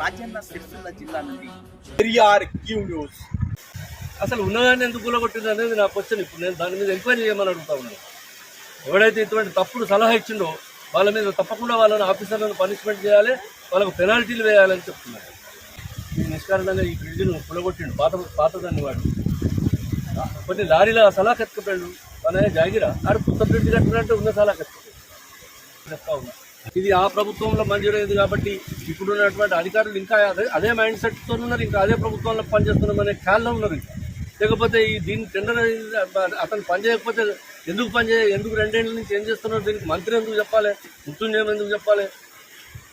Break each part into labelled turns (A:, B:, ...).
A: రాజన్న సిరిసిల్ల జిల్లా నుండి.
B: Periyar Q news.
C: అసలు ఉన్నదాన్ని ఎందుకు కూలగొట్టింది అనేది నా క్వశ్చన్ ఇప్పుడు నేను దాని మీద ఎంక్వైరీ చేయమని అడుగుతా ఉన్నాను ఎవడైతే ఇటువంటి తప్పుడు సలహా ఇచ్చిండో వాళ్ళ మీద తప్పకుండా వాళ్ళని ఆఫీసర్లను పనిష్మెంట్ చేయాలి వాళ్ళకు పెనాల్టీలు వేయాలని చెప్తున్నారు. ఈ నిష్కారణంగా ఈ బ్రిడ్జ్ను కూలగొట్టిండు. పాత పాతదాన్ని వాడు. కొన్ని లారీల సలహా కత్తుకుపోయాడు మన జాగిరా. ఆడు కొత్త బ్రిడ్జ్ కట్టినట్టు ఉన్న సలహా కత్తుకుపోయాడు చెప్తా ఉన్నాను ఇది ఆ ప్రభుత్వంలో మంజూరైంది కాబట్టి ఇప్పుడు ఉన్నటువంటి అధికారులు ఇంకా అదే అదే మైండ్ సెట్తో ఉన్నారు ఇంకా అదే ప్రభుత్వంలో పనిచేస్తున్నామనే ఖ్యాల్లో ఉన్నారు. ఇంకా లేకపోతే ఈ దీన్ని టెండర్ అతను పని చేయకపోతే ఎందుకు పనిచేయ ఎందుకు రెండేళ్ళ నుంచి ఏం చేస్తున్నారు దీనికి మంత్రి ఎందుకు చెప్పాలి మృత్యుంజయం ఎందుకు చెప్పాలి?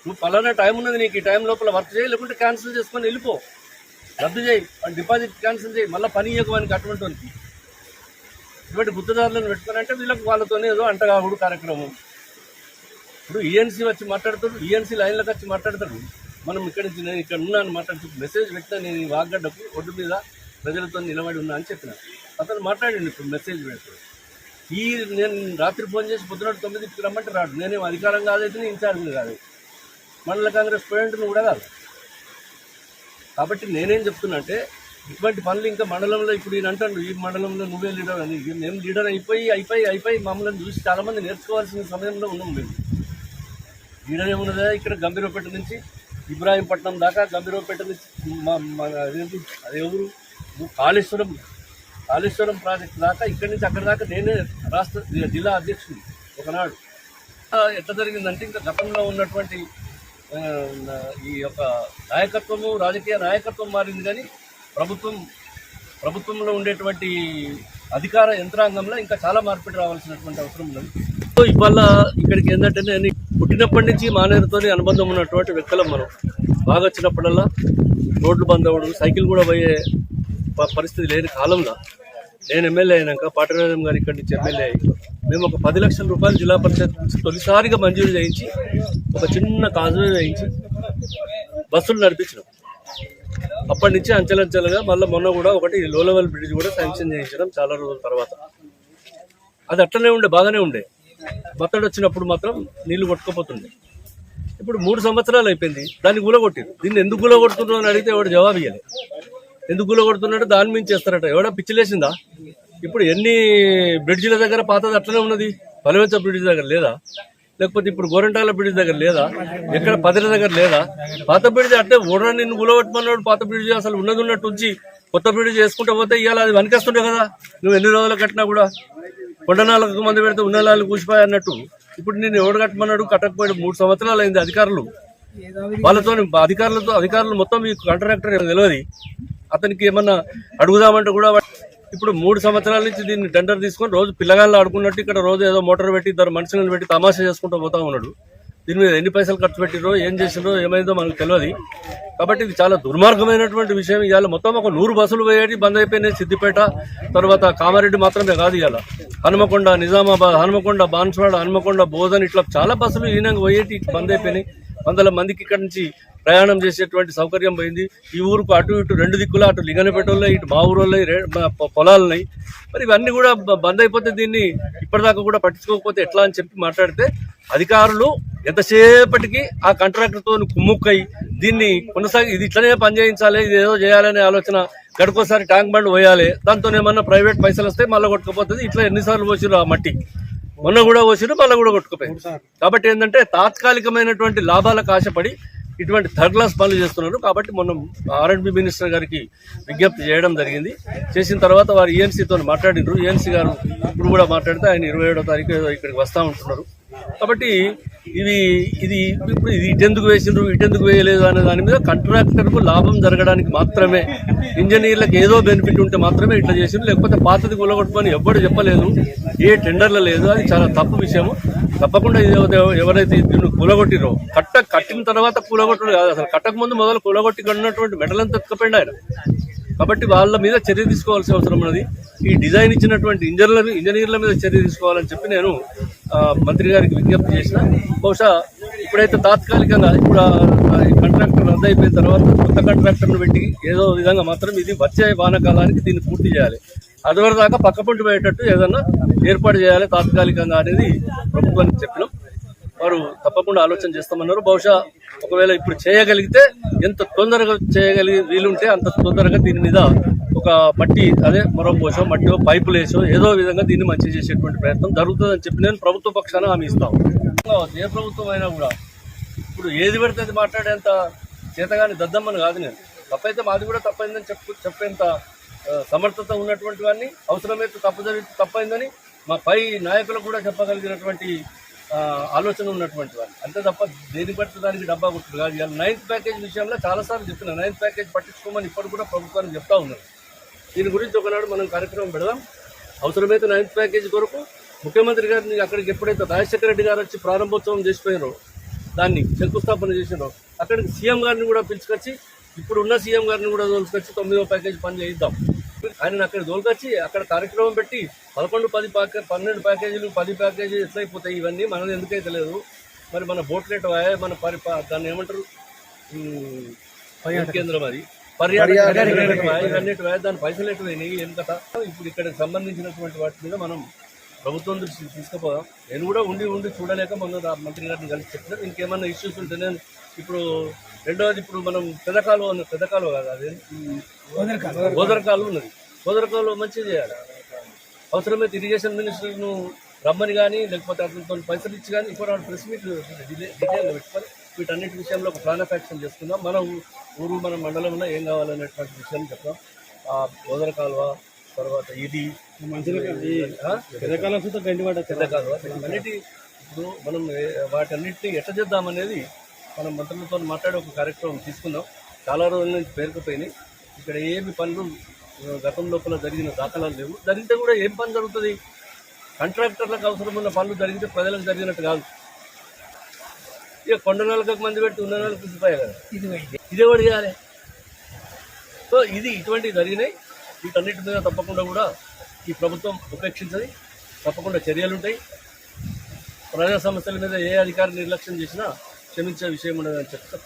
C: నువ్వు పలానా టైం ఉన్నది నీకు ఈ టైం లోపల వర్క్ చేయి లేకుంటే క్యాన్సిల్ చేసుకొని వెళ్ళిపో. రద్దు చేయి డిపాజిట్ క్యాన్సిల్ చేయి మళ్ళీ పని ఇవ్వకవానికి అటువంటి ఇటువంటి గుర్తుదారులను పెట్టుకుని వీళ్ళకి వాళ్ళతోనే ఏదో అంటగాగుడు కార్యక్రమం. ఇప్పుడు ఈఎన్సీ వచ్చి మాట్లాడతాడు ఈఎన్సీ లైన్లకు వచ్చి మాట్లాడతాడు. మనం ఇక్కడి నుంచి నేను ఇక్కడ ఉన్నాను మాట్లాడుతూ మెసేజ్ పెట్టిన నేను ఈ వాగ్గడ్డకు ఒడ్డు మీద ప్రజలతో నిలబడి ఉన్నా అని చెప్పిన. అతను మాట్లాడండి ఇప్పుడు మెసేజ్ పెడతాడు ఈ నేను రాత్రి ఫోన్ చేసి పొద్దున తొమ్మిదికి రమ్మంటే రాడు. నేనేం అధికారం కాదైతే ఇన్ఛార్జ్ని కాదు. మండల కాంగ్రెస్ ప్రెసిడెంట్ని కూడా కాదు. కాబట్టి నేనేం చెప్తున్నా అంటే ఇటువంటి పనులు ఇంకా మండలంలో ఇప్పుడు ఈయన అంటాడు ఈ మండలంలో నువ్వే లీడర్ అని. మేము లీడర్ అయిపోయి అయిపోయి అయిపోయి మమ్మల్ని చూసి చాలామంది నేర్చుకోవాల్సిన సమయంలో ఉన్నాం మేము. లీడర్ ఏమున్నదా ఇక్కడ గంభీరపేట నుంచి ఇబ్రాహీంపట్నం దాకా గంభీరపేట నుంచి మా అదేంటి? అది ఎవరు? కాళేశ్వరం కాళేశ్వరం ప్రాజెక్ట్ దాకా ఇక్కడి నుంచి అక్కడి దాకా నేనే రాష్ట్ర జిల్లా అధ్యక్షుడు ఒకనాడు. ఎట్లా జరిగిందంటే ఇంకా గతంలో ఉన్నటువంటి ఈ యొక్క నాయకత్వము రాజకీయ నాయకత్వం మారింది కానీ ప్రభుత్వం ప్రభుత్వంలో ఉండేటువంటి అధికార యంత్రాంగంలో ఇంకా చాలా మార్పిడి రావాల్సినటువంటి అవసరం ఉన్నది. సో ఇవాళ ఇక్కడికి ఏంటంటే నేను పుట్టినప్పటి నుంచి మానేరుతో అనుబంధం ఉన్నటువంటి వ్యక్తులం మనం. బాగా వచ్చినప్పుడల్లా రోడ్లు బంద్ అవ్వడం సైకిల్ కూడా పోయే పరిస్థితి లేని కాలంలో నేను ఎమ్మెల్యే అయినాక పాటరాజం గారు ఇక్కడి నుంచి ఎమ్మెల్యే అయ్యి మేము ఒక పది లక్షల రూపాయలు జిల్లా పరిషత్ నుంచి తొలిసారిగా మంజూరు చేయించి ఒక చిన్న కాజువే వేయించి బస్సులు నడిపించినాం. అప్పటి నుంచి అంచెలంచెలుగా మళ్ళీ మొన్న కూడా ఒకటి లో లెవెల్ బ్రిడ్జ్ కూడా శాంక్షన్ చేయించడం చాలా రోజుల తర్వాత. అది అట్లనే ఉండే బాగానే ఉండే. బత్తడి వచ్చినప్పుడు మాత్రం నీళ్ళు కొట్టుకుపోతుండే. ఇప్పుడు మూడు సంవత్సరాలు అయిపోయింది దాన్ని గులగొట్టిరు దీన్ని ఎందుకు గులగొడుతున్నావు అని అడిగితే ఎవడు జవాబు ఇవ్వాలి ఎందుకు గులగొడుతున్నాడు దాని మించి చేస్తారట. ఎవడా పిచ్చిలేసిందా ఇప్పుడు ఎన్ని బ్రిడ్జిల దగ్గర పాతది అట్లనే ఉన్నది? పలవంచ బ్రిడ్జ్ దగ్గర లేదా? లేకపోతే ఇప్పుడు గోరంటాల బ్రిడ్జ్ దగ్గర లేదా? ఎక్కడ పదిల దగ్గర లేదా? పాత బ్రిడ్జ్ అంటే ఊడ నిన్ను గులగొట్టమన్నాడు పాత బ్రిడ్జ్ అసలు ఉన్నది ఉన్నట్టు ఉంచి కొత్త బ్రిడ్జ్ చేసుకుంటే పోతే ఇవాళ అది వనికేస్తుండే కదా. నువ్వు ఎన్ని రోజులు కట్టినా కూడా. కొండనాలకు మంది పెడితే ఉన్నలాలు కూసిపోయి అన్నట్టు. ఇప్పుడు నేను ఎవడు కట్టమన్నాడు? కట్టకపోయాడు మూడు సంవత్సరాలు అయింది అధికారులు. వాళ్ళతో అధికారులతో అధికారులు మొత్తం ఈ కాంట్రాక్టర్ తెలియదు అతనికి ఏమన్నా అడుగుదామంటే కూడా ఇప్పుడు మూడు సంవత్సరాల నుంచి దీన్ని టెండర్ తీసుకొని రోజు పిల్లగాళ్ళు ఆడుకున్నట్టు ఇక్కడ రోజు ఏదో మోటార్ పెట్టి ఇద్దరు మనుషులను పెట్టి తమాషా చేసుకుంటూ పోతా ఉన్నాడు. దీని మీద ఎన్ని పైసలు ఖర్చు పెట్టిరో ఏం చేసిండ్రో ఏమైందో మనకు తెలియదు కాబట్టి ఇది చాలా దుర్మార్గమైనటువంటి విషయం. ఇవాళ మొత్తం ఒక నూరు బస్సులు పోయేటి బంద్ అయిపోయినాయి సిద్దిపేట. తర్వాత కామారెడ్డి మాత్రమే కాదు ఇవాళ. హనుమకొండ నిజామాబాద్ హనుమకొండ బాన్స్వాడ హనుమకొండ బోధన్ ఇట్లా చాలా బస్సులు ఈయనంగా పోయేటి బంద్ అయిపోయినాయి. వందల మందికి ఇక్కడ నుంచి ప్రయాణం చేసేటువంటి సౌకర్యం పోయింది. ఈ ఊరుకు అటు ఇటు రెండు దిక్కులు అటు లింగనపేటలో ఇటు మా ఊరోళ్ళు పొలాలున్నాయి. మరి ఇవన్నీ కూడా బంద్ అయిపోతే దీన్ని ఇప్పటిదాకా కూడా పట్టించుకోకపోతే ఎట్లా అని చెప్పి మాట్లాడితే అధికారులు ఎంతసేపటికి ఆ కాంట్రాక్టర్తో కుమ్ముక్కై దీన్ని కొనసాగి ఇది ఇట్లనే పని చేయించాలి ఇది ఏదో చేయాలనే ఆలోచన గడుకోసారి ట్యాంక్ బండ్ పోయాలి దాంతో ఏమన్నా ప్రైవేట్ పైసలు వస్తే మళ్ళీ కొట్టుకుపోతుంది. ఇట్లా ఎన్నిసార్లు పోసిరు ఆ మట్టి? మొన్న కూడా పోసిరు మళ్ళీ కూడా కొట్టుకుపోయింది. కాబట్టి ఏంటంటే తాత్కాలికమైనటువంటి లాభాలకు ఆశపడి ఇటువంటి థర్డ్ క్లాస్ పనులు చేస్తున్నారు. కాబట్టి మనం ఆర్ఎండ్బి మినిస్టర్ గారికి విజ్ఞప్తి చేయడం జరిగింది. చేసిన తర్వాత వారు ఈఎన్సీతో మాట్లాడినారు ఈఎన్సీ గారు ఇప్పుడు కూడా మాట్లాడితే ఆయన ఇరవై ఏడో తారీఖు ఏదో ఇక్కడికి వస్తూ ఉంటున్నారు. కాబట్టి ఇది ఇది ఇప్పుడు ఇది ఇటెందుకు వేసిండ్రు ఇటెందుకు వేయలేదు అనే దాని మీద కాంట్రాక్టర్కు లాభం జరగడానికి మాత్రమే. ఇంజనీర్లకు ఏదో బెనిఫిట్ ఉంటే మాత్రమే ఇట్లా చేసిండ్రు. లేకపోతే పాతది కూలగొట్టుకొని ఎవ్వరు చెప్పలేదు. ఏ టెండర్లు లేదు. అది చాలా తప్పు విషయము. తప్పకుండా ఇది ఎవరైతే దీన్ని కూలగొట్టిరో కట్ట కట్టిన తర్వాత కూలగొట్టడం కాదు. అసలు కట్టక ముందు మొదలు కూలగొట్టి కట్టినటువంటి మెడలంతా తక్కపోయింది ఆయన. కాబట్టి వాళ్ళ మీద చర్య తీసుకోవాల్సిన అవసరం ఉన్నది. ఈ డిజైన్ ఇచ్చినటువంటి ఇంజనీర్ల ఇంజనీర్ల మీద చర్య తీసుకోవాలని చెప్పి నేను మంత్రి గారికి విజ్ఞప్తి చేసిన. బహుశా ఇప్పుడైతే తాత్కాలికంగా ఇప్పుడు ఈ కాంట్రాక్టర్ రద్దు అయిపోయిన తర్వాత కొత్త కాంట్రాక్టర్ను పెట్టి ఏదో విధంగా మాత్రం ఇది వచ్చే వానకాలానికి దీన్ని పూర్తి చేయాలి. అదివరి దాకా పక్క పోయేటట్టు ఏదన్నా ఏర్పాటు చేయాలి తాత్కాలికంగా అనేది ప్రభుత్వానికి చెప్పినాం. వారు తప్పకుండా ఆలోచన చేస్తామన్నారు. బహుశా ఒకవేళ ఇప్పుడు చేయగలిగితే ఎంత తొందరగా చేయగలిగి వీలుంటే అంత తొందరగా దీని మీద ఒక మట్టి అదే మొరం పోసో మట్టో పైపులు వేసో ఏదో విధంగా దీన్ని మంచి చేసేటువంటి ప్రయత్నం జరుగుతుందని చెప్పి నేను ప్రభుత్వ పక్షాన హామీ ఇస్తాను ఏ ప్రభుత్వం అయినా కూడా. ఇప్పుడు ఏది పెడితే అది మాట్లాడేంత చేతగాని దద్దమ్మని కాదు నేను. తప్పైతే మాది కూడా తప్పైందని చెప్పు చెప్పేంత సమర్థత ఉన్నటువంటి వాడిని అవసరమైతే తప్పు జరిగితే తప్పైందని మా పై నాయకులకు కూడా చెప్పగలిగినటువంటి ఆలోచన ఉన్నటువంటి వాడిని అంతే తప్ప దేని పడితే దానికి డబ్బా కొట్టు కాదు. ఇవాళ నైన్త్ ప్యాకేజ్ విషయంలో చాలాసార్లు చెప్పిన నైన్త్ ప్యాకేజ్ పట్టించుకోమని ఇప్పటి కూడా ప్రభుత్వానికి చెప్తా ఉన్నారు దీని గురించి ఒకనాడు మనం కార్యక్రమం పెడదాం. అవసరమైతే నైన్త్ ప్యాకేజ్ కొరకు ముఖ్యమంత్రి గారిని అక్కడికి ఎప్పుడైతే రాజశేఖర రెడ్డి గారు వచ్చి ప్రారంభోత్సవం చేసిపోయినారో దాన్ని శంకుస్థాపన చేసినారో అక్కడికి సీఎం గారిని కూడా పిలుచుకొచ్చి ఇప్పుడు ఉన్న సీఎం గారిని కూడా తోలుకొచ్చి తొమ్మిదో ప్యాకేజ్ పని చేయిద్దాం. ఆయన అక్కడ తోలుకొచ్చి అక్కడ కార్యక్రమం పెట్టి పదకొండు పది ప్యాకే పన్నెండు ప్యాకేజీలు పది ప్యాకేజీలు ఎట్లయిపోతాయి ఇవన్నీ మనది ఎందుకైతే లేదు. మరి మన బోట్ రేట్ వాయే మన పరి దాన్ని ఏమంటారు? కేంద్రం అది. దాని పైసలు ఎటు పోయినాయి ఏం కథ ఇప్పుడు ఇక్కడ సంబంధించినటువంటి వాటి మీద మనం ప్రభుత్వం దృష్టికి తీసుకుపోదాం. నేను కూడా ఉండి ఉండి చూడలేక మొన్న మంత్రి గారిని కలిసి చెప్పిన ఇంకేమన్నా ఇష్యూస్ ఉంటే నేను ఇప్పుడు రెండవది ఇప్పుడు మనం పెదకాలు ఉన్న పెదకాలు కాదు అది గోదరకాలు ఉన్నది. గోదరకాలు మంచిగా చేయాలి. అవసరమైతే ఇరిగేషన్ మినిస్టర్ను రమ్మని కానీ లేకపోతే అతనితో పైసలు ఇచ్చి కానీ ఇప్పుడు ప్రెస్ మీట్ డీటెయిల్గా పెట్టుకొని వీటన్నిటి విషయంలో ఒక ప్లాన్ ఆఫ్ యాక్షన్ చేసుకుందాం. మన ఊరు మన మండలంలో ఏం కావాలనేటువంటి విషయాన్ని చెప్తాం ఆ గోదర కాలువ తర్వాత ఇది కాలువ అన్నిటి ఇప్పుడు మనం వాటన్నిటిని ఎట్ట చేద్దామనేది మనం మంత్రులతో మాట్లాడే ఒక కార్యక్రమం తీసుకుందాం. చాలా రోజుల నుంచి పేరుకుపోయినాయి. ఇక్కడ ఏమి పనులు గతం లోపల జరిగిన దాఖలాలు లేవు. జరిగితే కూడా ఏం పని జరుగుతుంది? కాంట్రాక్టర్లకు అవసరం ఉన్న పనులు జరిగితే ప్రజలకు జరిగినట్టు కాదు. ఇక కొండ నెలకు మంది పెట్టి ఉన్న నెలకు ఇచ్చిపోయాయి కదా. ఇదే కూడా చేయాలి సో ఇది ఇటువంటివి జరిగినాయి. వీటన్నిటి మీద తప్పకుండా కూడా ఈ ప్రభుత్వం ఉపేక్షించది. తప్పకుండా చర్యలు ఉంటాయి. ప్రజా సమస్యల మీద ఏ అధికారి నిర్లక్ష్యం చేసినా క్షమించే విషయం ఉండదని చెప్తారు